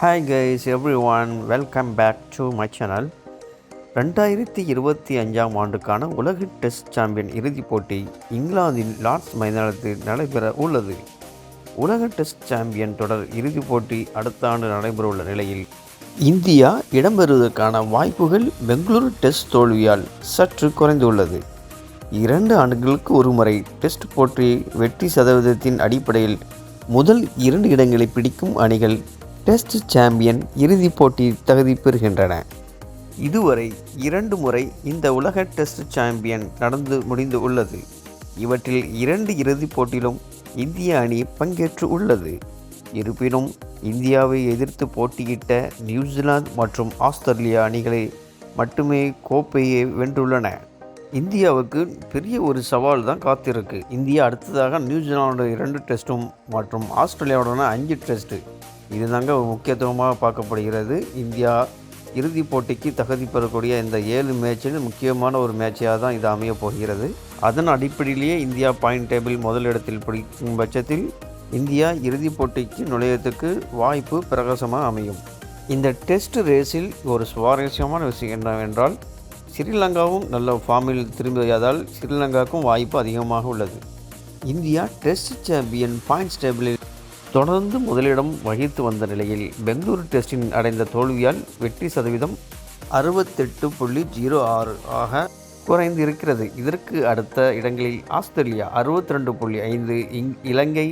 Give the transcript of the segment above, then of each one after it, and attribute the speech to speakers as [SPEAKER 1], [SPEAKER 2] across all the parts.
[SPEAKER 1] Hi guys everyone welcome back to my channel ரெண்டாயிரத்தி இருபத்தி அஞ்சாம் ஆண்டுக்கான உலக டெஸ்ட் சாம்பியன் இறுதிப் போட்டி இங்கிலாந்தின் லார்ட்ஸ் மைதானத்தில் நடைபெற உள்ளது. உலக டெஸ்ட் சாம்பியன் தொடர் இறுதிப் போட்டி அடுத்த ஆண்டு நடைபெறவுள்ள நிலையில் இந்தியா இடம்பெறுவதற்கான வாய்ப்புகள் பெங்களூரு டெஸ்ட் தோல்வியால் சற்று குறைந்துள்ளது. இரண்டு ஆண்டுகளுக்கு ஒருமுறை டெஸ்ட் போட்டி வெற்றி சதவீதத்தின் அடிப்படையில் முதல் இரண்டு இடங்களை பிடிக்கும் அணிகள் டெஸ்ட் சாம்பியன் இறுதிப் போட்டி தகுதி பெறுகின்றன. இதுவரை இரண்டு முறை இந்த உலக டெஸ்ட் சாம்பியன் நடந்து முடிந்து உள்ளது. இவற்றில் இரண்டு இறுதிப் போட்டியிலும் இந்திய அணி பங்கேற்று உள்ளது. இருப்பினும் இந்தியாவை எதிர்த்து போட்டியிட்ட நியூசிலாந்து மற்றும் ஆஸ்திரேலியா அணிகளை மட்டுமே கோப்பையை வென்றுள்ளன. இந்தியாவுக்கு பெரிய ஒரு சவால் தான் காத்திருக்கு. இந்தியா அடுத்ததாக நியூசிலாந்து இரண்டு டெஸ்ட்டும் மற்றும் ஆஸ்திரேலியாவுடன அஞ்சு டெஸ்ட்டு. இதுதாங்க முக்கியத்துவமாக பார்க்கப்படுகிறது. இந்தியா இறுதிப் போட்டிக்கு தகுதி பெறக்கூடிய இந்த ஏழு மேட்சில் முக்கியமான ஒரு மேட்சாக தான் இது அமையப் போகிறது. அதன் அடிப்படையிலேயே இந்தியா பாயிண்ட் டேபிள் முதலிடத்தில் பிடிக்கும் பட்சத்தில் இந்தியா இறுதிப் போட்டிக்கு நுழையத்துக்கு வாய்ப்பு பிரகாசமாக அமையும். இந்த டெஸ்ட் ரேஸில் ஒரு சுவாரஸ்யமான விஷயம் என்னவென்றால் ஸ்ரீலங்காவும் நல்ல ஃபார்மில் திரும்பியதால் ஸ்ரீலங்காவுக்கும் வாய்ப்பு அதிகமாக உள்ளது. இந்தியா டெஸ்ட் சாம்பியன் பாயிண்ட்ஸ் டேபிளில் தொடர்ந்து முதலிடம் வகித்து வந்த நிலையில் பெங்களூரு டெஸ்டின் அடைந்த தோல்வியால் வெற்றி சதவீதம் அறுபத்தெட்டு புள்ளி ஜீரோ ஆறு ஆக குறைந்து இருக்கிறது இதற்கு அடுத்த இடங்களில் ஆஸ்திரேலியா அறுபத்தி ரெண்டு புள்ளி ஐந்து இங் இலங்கை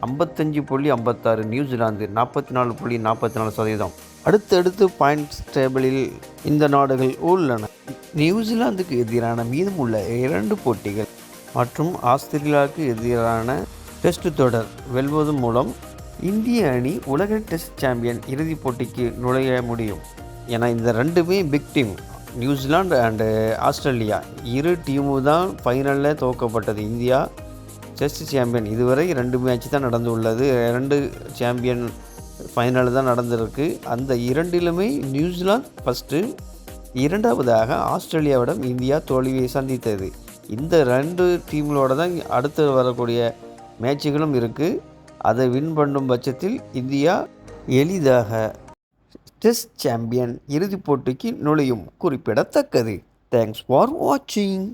[SPEAKER 1] ஐம்பத்தஞ்சு புள்ளி ஐம்பத்தாறு நியூசிலாந்து நாற்பத்தி நாலு புள்ளி நாற்பத்தி நாலு சதவீதம். அடுத்தடுத்து பாயிண்ட்ஸ் டேபிளில் இந்த நாடுகள் உள்ளன. நியூசிலாந்துக்கு எதிரான மீதமுள்ள இரண்டு போட்டிகள் மற்றும் ஆஸ்திரேலியாவுக்கு எதிரான டெஸ்ட் தொடர் வெல்வது மூலம் இந்திய அணி உலக டெஸ்ட் சாம்பியன் இறுதிப் போட்டிக்கு நுழைய முடியும். ஏன்னா இந்த ரெண்டுமே big team New Zealand and Australia இரு டீமு தான் ஃபைனலில் துவக்கப்பட்டது. India test champion. இதுவரை ரெண்டு மேட்ச் தான் நடந்து உள்ளது ரெண்டு சாம்பியன் ஃபைனல் தான் நடந்திருக்கு. அந்த இரண்டிலுமே நியூசிலாந்து ஃபஸ்ட்டு இரண்டாவதாக ஆஸ்திரேலியாவிடம் இந்தியா தோல்வியை சந்தித்தது. இந்த ரெண்டு டீம்களோட தான் அடுத்து வரக்கூடிய மேட்சுகளும் இருக்குது அதை வின் பண்ணும் பட்சத்தில் இந்தியா எளிதாக டெஸ்ட் சாம்பியன் இறுதிப் போட்டிக்கு நுழையும் குறிப்பிடத்தக்கது. தேங்க்ஸ் ஃபார் வாட்சிங்